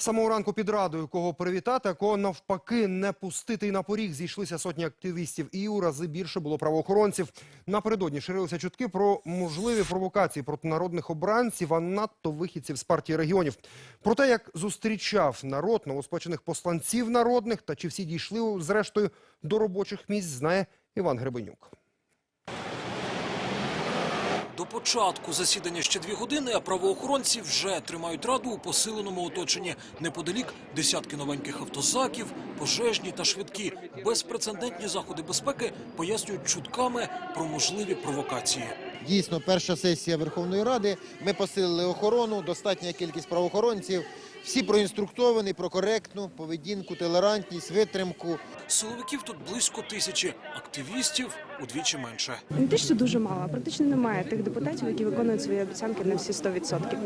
Самого ранку під радою, кого привітати, а кого навпаки не пустити й на поріг. Зійшлися сотні активістів і у рази більше було правоохоронців. Напередодні ширилися чутки про можливі провокації проти народних обранців, а надто вихідців з партії регіонів. Про те, як зустрічав народ новоспечених посланців народних та чи всі дійшли зрештою до робочих місць, знає Іван Гребенюк. До початку засідання ще дві години, а правоохоронці вже тримають раду у посиленому оточенні. Неподалік десятки новеньких автозаків, пожежні та швидкі. Безпрецедентні заходи безпеки пояснюють чутками про можливі провокації. Дійсно, перша сесія Верховної Ради. Ми посилили охорону, достатня кількість правоохоронців. Всі проінструктовані про коректну поведінку, толерантність, витримку. Силовиків тут близько тисячі, активістів удвічі менше. Не те, що дуже мало, практично немає тих депутатів, які виконують свої обіцянки на всі 100%.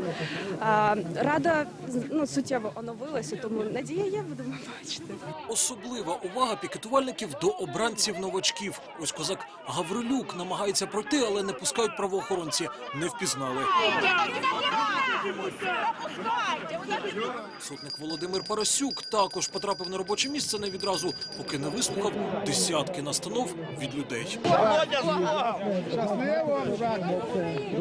Рада ну, суттєво оновилася, тому надія є, будемо бачити. Особлива увага пікетувальників до обранців новачків. Ось козак Гаврилюк намагається пройти, але не пускають правоохоронці. Не впізнали. Сотник Володимир Парасюк також потрапив на робоче місце не відразу, поки не вислухав десятки настанов від людей. Щасливо,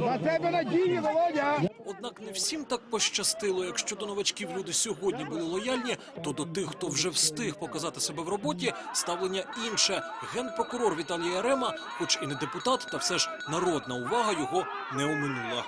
На тебе надії, Володя! Однак не всім так пощастило. Якщо до новачків люди сьогодні були лояльні, то до тих, хто вже встиг показати себе в роботі, ставлення інше. Генпрокурор Віталій Ярема, хоч і не депутат, та все ж народна увага його не оминула.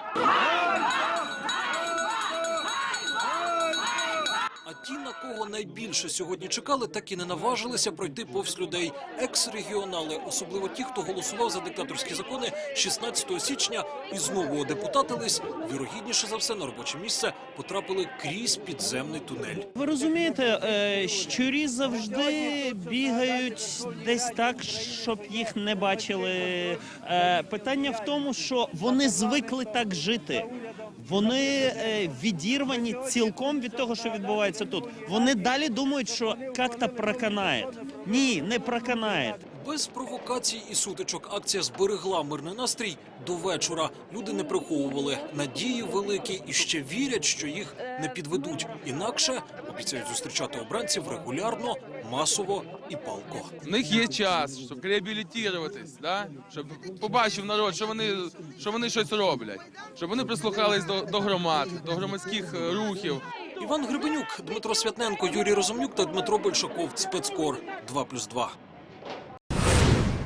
Кого найбільше сьогодні чекали, так і не наважилися пройти повз людей. Екс-регіонали, особливо ті, хто голосував за диктаторські закони 16 січня і знову одепутатились, вірогідніше за все на робоче місце потрапили крізь підземний тунель. Ви розумієте, е, щурі завжди бігають десь так, щоб їх не бачили. Е, Питання в тому, що вони звикли так жити. Вони е, відірвані цілком від того, що відбувається тут. Вони далі думають, що як-то проканає. Ні, не проканає. Без провокацій і сутичок акція зберегла мирний настрій до вечора. Люди не приховували надії великі і ще вірять, що їх не підведуть. Інакше обіцяють зустрічати обранців регулярно, масово і палко. У них є час, щоб реабілітуватись, да? щоб побачив народ, що вони, що вони щось роблять, щоб вони прислухались до, до громад, до громадських е, рухів. Іван Гребенюк, Дмитро Святненко, Юрій Розумнюк та Дмитро Большаков. Спецкор 2+,2.